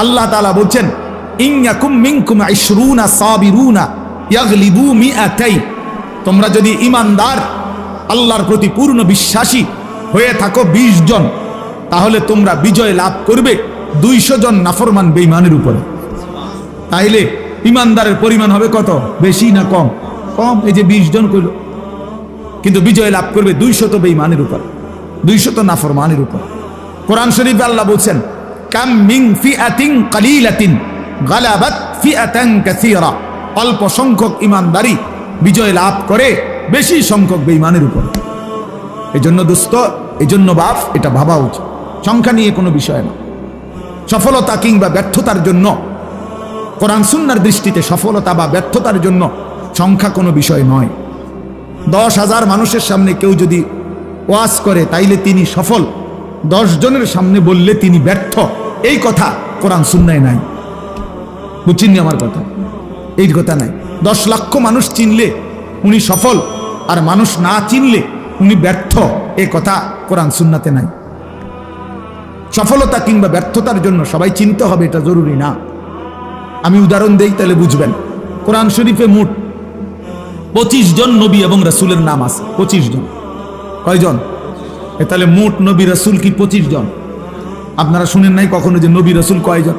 আল্লাহ তাআলা বলছেন মিআতাই। তোমরা যদি ইমানদার আল্লাহর প্রতি পূর্ণ বিশ্বাসী হয়ে থাকো ২০ জন, তাহলে তোমরা বিজয় লাভ করবে দুইশো জন নাফরমান বেঈমানের উপরে। তাইলে ইমানদারের পরিমাণ হবে কত? বেশি না কম? কম, এই যে ২০ জন কইল। কিন্তু বিজয় লাভ করবে দুইশত বেইমানের উপর, দুইশত নাফরমানের উপর। কোরআন শরীফ আল্লাহ বলছেন কাম মিন ফিআতিন কালিলাতিন, গালাবাত ফিআতান কাসীরা। অল্প সংখ্যক ইমানদারি বিজয় লাভ করে বেশি সংখ্যক বেঈমানের উপর। এই জন্য দোস্ত এই জন্য বাপ এটা ভাবা উচিত। সংখ্যা নিয়ে কোনো বিষয় না। সফলতা কিংবা ব্যর্থতার জন্য, কোরআন সুন্নার দৃষ্টিতে সফলতা বা ব্যর্থতার জন্য সংখ্যা কোনো বিষয় নয়। দশ হাজার মানুষের সামনে কেউ যদি ওয়াজ করে, তাইলে তিনি সফল। দশ জনের সামনে বললে তিনি ব্যর্থ। এই কথা কোরআন সুন্নায় নাই। বুঝছেন আমার কথা? এই কথা নাই। দশ লক্ষ মানুষ চিনলে উনি সফল, আর মানুষ না চিনলে উনি ব্যর্থ। এ কথা কোরআন সুন্নাতে নাই। সফলতা কিংবা ব্যর্থতার জন্য সবাই চিনতে হবে, এটা জরুরি না। আমি উদাহরণ দেই, তাহলে বুঝবেন। কোরআন শরীফে মোট। পঁচিশ জন নবী এবং রাসুলের নাম আছে। পঁচিশ জন। কয়জন? তাহলে মোট নবী, রাসুল কি পঁচিশ জন? আপনারা শুনেন নাই কখনো যে নবী রাসুল কয়জন?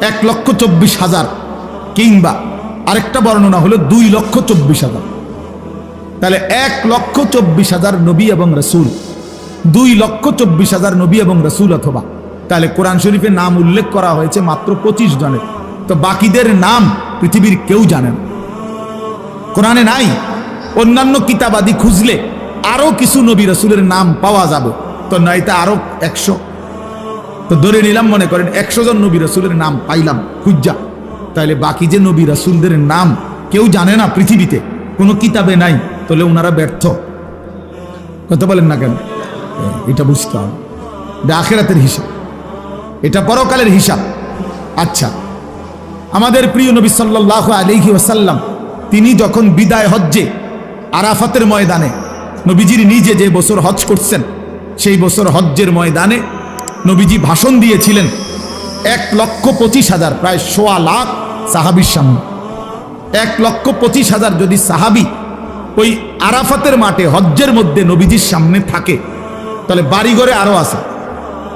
এক লক্ষ চব্বিশ হাজার কিংবা আরেকটা বর্ণনা হলো দুই লক্ষ চব্বিশ হাজার। তাহলে এক লক্ষ চব্বিশ হাজার নবী এবং রসুল, দুই লক্ষ চব্বিশ হাজার নবী এবং রসুল অথবা। তাহলে কোরআন শরীফে নাম উল্লেখ করা হয়েছে মাত্র পঁচিশ জনের। তো বাকিদের নাম পৃথিবীর কেউ জানে না। কোরআনে নাই? অন্যান্য কিতাবাদি খুঁজলে আরও কিছু নবী রসুলের নাম পাওয়া যাবে। তো নয়তো আরও একশো। তো ধরে নিলাম মনে করেন একশো জন নবী রসুলের নাম পাইলাম, খুঁজা। তাহলে বাকি যে নবী রসুলদের নাম কেউ জানে না পৃথিবীতে, কোনো কিতাবে নাই, তাহলে ওনারা ব্যর্থ। কথা বলেন না কেন? এটা বুঝতে হবে এটা আখেরাতের হিসাব। এটা পরকালের হিসাব। আচ্ছা আমাদের প্রিয় নবী সাল্লাহ আলিহি ওসাল্লাম তিনি যখন বিদায় হজ্জে আরাফাতের ময়দানে, নবীজির নিজে যে বছর হজ করছেন, সেই বছর হজ্জের ময়দানে নবীজি ভাষণ দিয়েছিলেন, এক লক্ষ পঁচিশ হাজার, প্রায় সোয়া লাখ সাহাবির সামনে। এক লক্ষ পঁচিশ হাজার যদি সাহাবি ওই আরাফাতের মাঠে, হজ্জের মধ্যে নবীজির সামনে থাকে, তাহলে বাড়িঘরে আরও আছে।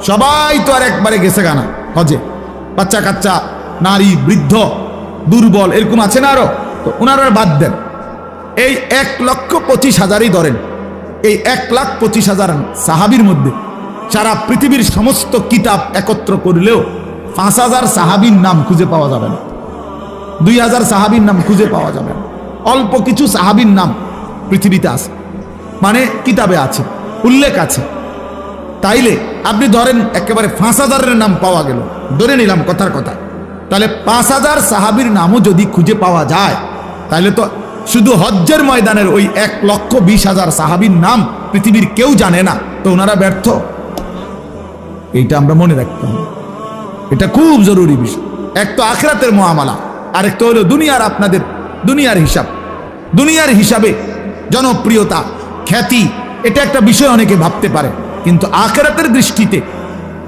সবাই তো আর একবারে গেছে গানা হজে বাচ্চা কাচ্চা নারী, বৃদ্ধ, দুর্বল, এরকম আছে না আরও? তো ওনারা বাদ দেন। এই এক লক্ষ পঁচিশ হাজারই ধরেন, এই এক লাখ পঁচিশ হাজার সাহাবির মধ্যে সারা পৃথিবীর সমস্ত কিতাব একত্র করলেও পাঁচ হাজার সাহাবির নাম খুঁজে পাওয়া যাবে না। দুই হাজার সাহাবির নাম খুঁজে পাওয়া যাবে না। অল্প কিছু সাহাবির নাম পৃথিবীতে আছে। মানে কিতাবে আছে, উল্লেখ আছে। তাইলে আপনি ধরেন একেবারে পাঁচ হাজারের নাম পাওয়া গেল। ধরে নিলাম কথার কথা। তাহলে পাঁচ হাজার সাহাবির নামও যদি খুঁজে পাওয়া যায়, তাহলে তো শুধু হজ্জের ময়দানের ওই এক লক্ষ বিশ হাজার সাহাবির নাম পৃথিবীর কেউ জানে না। তো ওনারা ব্যর্থ। এইটা আমরা মনে রাখতে হবে এটা খুব জরুরি বিষয়। এক তো আখরাতের মহামালা আরেকটা হলো দুনিয়ার আপনাদের দুনিয়ার হিসাব। দুনিয়ার হিসাবে জনপ্রিয়তা, খ্যাতি, এটা একটা বিষয় অনেকে ভাবতে পারে। কিন্তু আখেরাতের দৃষ্টিতে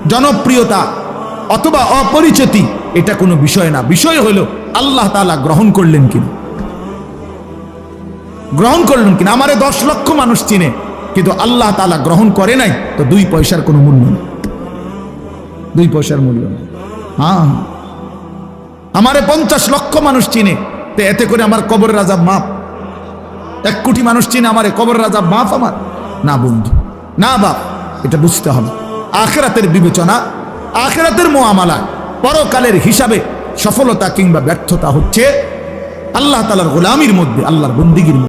জনপ্রিয়তা অথবা অপরিচিতি, এটা কোনো বিষয় না। বিষয় হলো আল্লাহ তালা গ্রহণ করলেন কিনা। গ্রহণ করলেন কিনা? আমারে দশ লক্ষ মানুষ চিনে, কিন্তু আল্লাহ তালা গ্রহণ করে নাই, তো দুই পয়সার কোনো মূল্য নেই। দুই পয়সার মূল্য। নেই হ্যাঁ। আমারে পঞ্চাশ লক্ষ মানুষ চিনে। তো এতে করে আমার কবর রাজা মাপ এক কোটি মানুষ চিনে আমারে কবর রাজা মাপ আমার? না বন্ধু, না বাপ, এটা বুঝতে হবে। আখেরাতের বিবেচনা, আখেরাতের মোয়ামালা, পরকালের হিসাবে সফলতা কিংবা ব্যর্থতা হচ্ছে আল্লাহ তালার গোলামির মধ্যে, আল্লাহর বন্দিগির